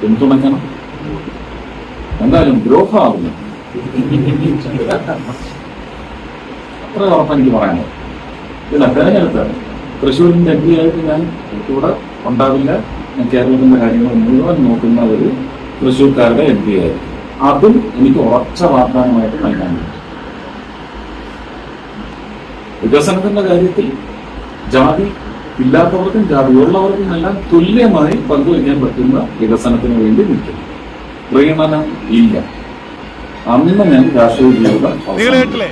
പിന്തുണയ്ക്കണം. എന്തായാലും ദ്രോഹമാകുന്നു അത്ര ഉറപ്പാണ് എനിക്ക് പറയാനുള്ളത്. ഇല്ല തെരഞ്ഞെടുത്ത് തൃശ്ശൂരിന്റെ എം പി ആയിട്ട് ഞാൻ കൂടെ ഉണ്ടാവില്ല. ഞാൻ കേരളത്തിന്റെ കാര്യങ്ങൾ മുഴുവൻ നോക്കുന്ന ഒരു തൃശ്ശൂർക്കാരുടെ എം പി ആയിരുന്നു അതും എനിക്ക് ഉറച്ച വാഗ്ദാനമായിട്ട് നൽകാൻ വികസനത്തിന്റെ കാര്യത്തിൽ ജാതി ഇല്ലാത്തവർക്കും ജാതി ഉള്ളവർക്കും എല്ലാം തുല്യമായി പങ്കുവയ്ക്കാൻ പറ്റുന്ന വികസനത്തിന് വേണ്ടി നിൽക്കും പ്രീണനം ഇല്ല അന്ന് രാഷ്ട്രീയ നിങ്ങൾ. കേട്ടില്ലേ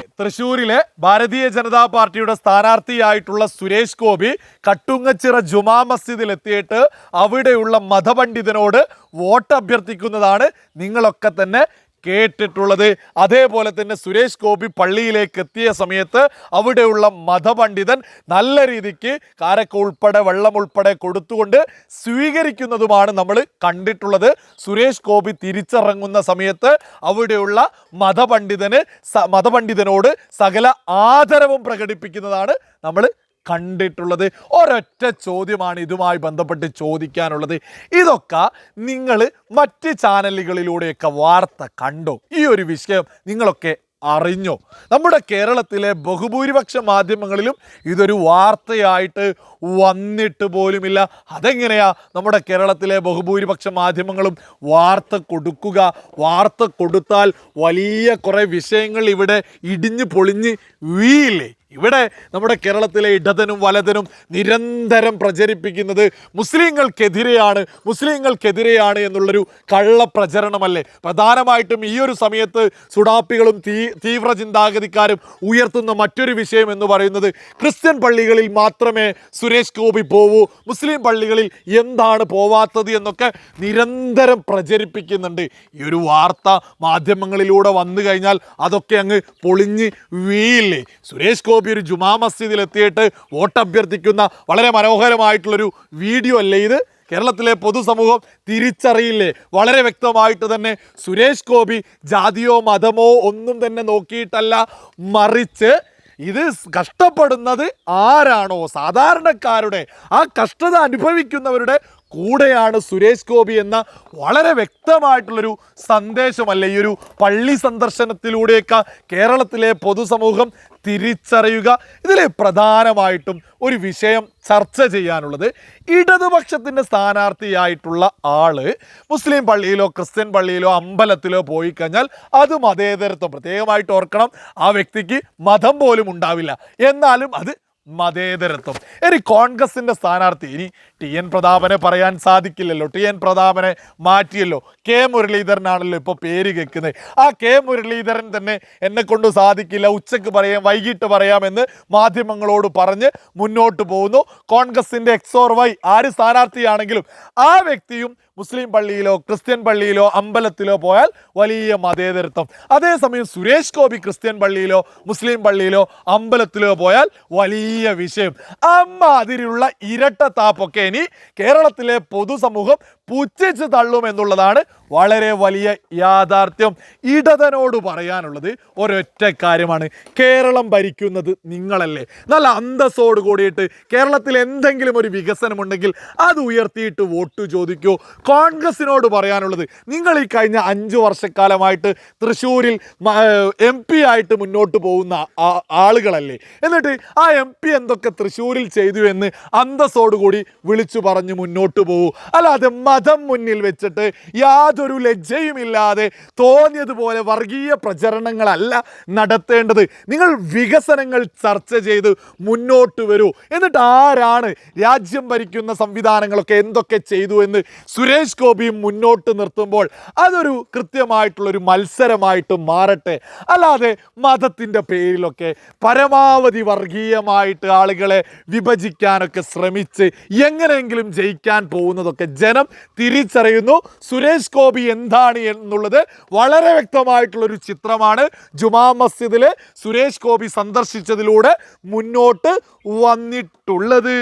ഭാരതീയ ജനതാ പാർട്ടിയുടെ സ്ഥാനാർത്ഥിയായിട്ടുള്ള സുരേഷ് ഗോപി കട്ടുങ്ങച്ചിറ ജുമാ മസ്ജിദിൽ എത്തിയിട്ട് അവിടെയുള്ള മതപണ്ഡിതനോട് വോട്ട് അഭ്യർത്ഥിക്കുന്നതാണ് നിങ്ങളൊക്കെ തന്നെ കേട്ടിട്ടുള്ളത്. അതേപോലെ തന്നെ സുരേഷ് ഗോപി പള്ളിയിലേക്ക് എത്തിയ സമയത്ത് അവിടെയുള്ള മതപണ്ഡിതൻ നല്ല രീതിക്ക് കാരക്ക ഉൾപ്പെടെ വെള്ളം ഉൾപ്പെടെ കൊടുത്തുകൊണ്ട് സ്വീകരിക്കുന്നതുമാണ് നമ്മൾ കണ്ടിട്ടുള്ളത്. സുരേഷ് ഗോപി തിരിച്ചിറങ്ങുന്ന സമയത്ത് അവിടെയുള്ള മതപണ്ഡിതന് മതപണ്ഡിതനോട് സകല ആദരവും പ്രകടിപ്പിക്കുന്നതാണ് നമ്മൾ കണ്ടിട്ടുള്ളത്. ഒരൊറ്റ ചോദ്യമാണ് ഇതുമായി ബന്ധപ്പെട്ട് ചോദിക്കാനുള്ളത്. ഇതൊക്കെ നിങ്ങൾ മറ്റ് ചാനലുകളിലൂടെയൊക്കെ വാർത്ത കണ്ടോ? ഈ ഒരു വിഷയം നിങ്ങളൊക്കെ അറിഞ്ഞോ? നമ്മുടെ കേരളത്തിലെ ബഹുഭൂരിപക്ഷ മാധ്യമങ്ങളിലും ഇതൊരു വാർത്തയായിട്ട് വന്നിട്ട് പോലുമില്ല. അതെങ്ങനെയാ നമ്മുടെ കേരളത്തിലെ ബഹുഭൂരിപക്ഷ മാധ്യമങ്ങളും വാർത്ത കൊടുക്കുക? വാർത്ത കൊടുത്താൽ വലിയ കുറേ വിഷയങ്ങൾ ഇവിടെ ഇടിഞ്ഞു പൊളിഞ്ഞ് വീയില്ലേ ഇവിടെ നമ്മുടെ കേരളത്തിലെ ഇടതനും വലതനും നിരന്തരം പ്രചരിപ്പിക്കുന്നത് മുസ്ലിങ്ങൾക്കെതിരെയാണ് മുസ്ലിങ്ങൾക്കെതിരെയാണ് എന്നുള്ളൊരു കള്ള പ്രചരണമല്ലേ? പ്രധാനമായിട്ടും ഈ ഒരു സമയത്ത് സുഡാപ്പികളും തീ തീവ്ര ചിന്താഗതിക്കാരും ഉയർത്തുന്ന മറ്റൊരു വിഷയം എന്ന് പറയുന്നത് ക്രിസ്ത്യൻ പള്ളികളിൽ മാത്രമേ സുരേഷ് ഗോപി പോവൂ മുസ്ലിം പള്ളികളിൽ എന്താണ് പോവാത്തത് എന്നൊക്കെ നിരന്തരം പ്രചരിപ്പിക്കുന്നുണ്ട്. ഈ ഒരു വാർത്ത മാധ്യമങ്ങളിലൂടെ വന്നു കഴിഞ്ഞാൽ അതൊക്കെ അങ്ങ് പൊളിഞ്ഞ് വീയില്ലേ സുരേഷ് ഗോപി ഒരു ജുമാ മസ്ജിദിൽ എത്തിയിട്ട് വോട്ട് അഭ്യർത്ഥിക്കുന്ന വളരെ മനോഹരമായിട്ടുള്ളൊരു വീഡിയോ അല്ലേ ഇത്? കേരളത്തിലെ പൊതുസമൂഹം തിരിച്ചറിയില്ലേ? വളരെ വ്യക്തമായിട്ട് തന്നെ സുരേഷ് ഗോപി ജാതിയോ മതമോ ഒന്നും തന്നെ നോക്കിയിട്ടല്ല മറിച്ച് ഇത് കഷ്ടപ്പെടുന്നത് ആരാണോ? സാധാരണക്കാരുടെ ആ കഷ്ടത അനുഭവിക്കുന്നവരുടെ കൂടെയാണ് സുരേഷ് ഗോപി എന്ന വളരെ വ്യക്തമായിട്ടുള്ളൊരു സന്ദേശമല്ല? ഈ ഒരു പള്ളി സന്ദർശനത്തിലൂടെയൊക്കെ കേരളത്തിലെ പൊതുസമൂഹം തിരിച്ചറിയുക. ഇതിൽ പ്രധാനമായിട്ടും ഒരു വിഷയം ചർച്ച ചെയ്യാനുള്ളത് ഇടതുപക്ഷത്തിന്റെ സ്ഥാനാർത്ഥിയായിട്ടുള്ള ആൾ മുസ്ലിം പള്ളിയിലോ ക്രിസ്ത്യൻ പള്ളിയിലോ അമ്പലത്തിലോ പോയി കഴിഞ്ഞാൽ അത് മതേതരത്വം പ്രത്യേകമായിട്ട് ഓർക്കണം ആ വ്യക്തിക്ക് മതം പോലും ഉണ്ടാവില്ല. എന്നാലും അത് മതേതരത്വം. ഇനി കോൺഗ്രസിന്റെ സ്ഥാനാർത്ഥി ഇനി ടി എൻ പ്രതാപനെ പറയാൻ സാധിക്കില്ലല്ലോ. ടി എൻ പ്രതാപനെ മാറ്റിയല്ലോ. കെ മുരളീധരനാണല്ലോ ഇപ്പോൾ പേര് കേൾക്കുന്നത്. ആ കെ മുരളീധരൻ തന്നെ എന്നെ കൊണ്ട് സാധിക്കില്ല. ഉച്ചയ്ക്ക് പറയാം വൈകിട്ട് പറയാമെന്ന് മാധ്യമങ്ങളോട് പറഞ്ഞ് മുന്നോട്ട് പോകുന്നു. കോൺഗ്രസിന്റെ എക്സോർ വൈ ആര് സ്ഥാനാർത്ഥിയാണെങ്കിലും ആ വ്യക്തിയും മുസ്ലിം പള്ളിയിലോ ക്രിസ്ത്യൻ പള്ളിയിലോ അമ്പലത്തിലോ പോയാൽ വലിയ മതേതരത്വം. അതേസമയം സുരേഷ് ഗോപി ക്രിസ്ത്യൻ പള്ളിയിലോ മുസ്ലിം പള്ളിയിലോ അമ്പലത്തിലോ പോയാൽ വലിയ വിഷയം. അമ്മ അമ്മാതിരിയുള്ള ഇരട്ടത്താപ്പൊക്കെ ഇനി കേരളത്തിലെ പൊതുസമൂഹം പുച്ഛിച്ച് തള്ളും എന്നുള്ളതാണ് വളരെ വലിയ യാഥാർത്ഥ്യം. ഇടതനോട് പറയാനുള്ളത് ഒരൊറ്റ കാര്യമാണ്. കേരളം ഭരിക്കുന്നത് നിങ്ങളല്ലേ. നല്ല അന്തസ്സോട് കൂടിയിട്ട് കേരളത്തിൽ എന്തെങ്കിലും ഒരു വികസനമുണ്ടെങ്കിൽ അത് ഉയർത്തിയിട്ട് വോട്ട് ചോദിക്കൂ. കോൺഗ്രസിനോട് പറയാനുള്ളത് നിങ്ങൾ ഈ കഴിഞ്ഞ അഞ്ച് വർഷക്കാലമായിട്ട് തൃശ്ശൂരിൽ എം പി ആയിട്ട് മുന്നോട്ട് പോകുന്ന ആളുകളല്ലേ. എന്നിട്ട് ആ എം പി എന്തൊക്കെ തൃശ്ശൂരിൽ ചെയ്തു എന്ന് അന്തസ്സോടുകൂടി വിളിച്ചു പറഞ്ഞ് മുന്നോട്ട് പോകൂ. അല്ലാതെ മതം മുന്നിൽ വെച്ചിട്ട് യാതൊരു ലജ്ജയുമില്ലാതെ തോന്നിയതുപോലെ വർഗീയ പ്രചരണങ്ങളല്ല നടത്തേണ്ടത്. നിങ്ങൾ വികസനങ്ങൾ ചർച്ച ചെയ്ത് മുന്നോട്ട് വരൂ. എന്നിട്ട് ആരാണ് രാജ്യം ഭരിക്കുന്ന സംവിധാനങ്ങളൊക്കെ എന്തൊക്കെ ചെയ്തു എന്ന് സുരേഷ് ഗോപിയും മുന്നോട്ട് നിർത്തുമ്പോൾ അതൊരു കൃത്യമായിട്ടുള്ളൊരു മത്സരമായിട്ട് മാറട്ടെ. അല്ലാതെ മതത്തിന്റെ പേരിലൊക്കെ പരമാവധി വർഗീയമായിട്ട് ആളുകളെ വിഭജിക്കാനൊക്കെ ശ്രമിച്ച് എങ്ങനെയെങ്കിലും ജയിക്കാൻ പോകുന്നതൊക്കെ ജനം തിരിച്ചറിയുന്നു. സുരേഷ് ഗോപി എന്താണ് എന്നുള്ളത് വളരെ വ്യക്തമായിട്ടുള്ളൊരു ചിത്രമാണ്. ജുമാ മസ്ജിദിൽ സുരേഷ് ഗോപി സന്ദർശിച്ചതിലൂടെ മുന്നോട്ട് വന്നിട്ടുള്ളത്.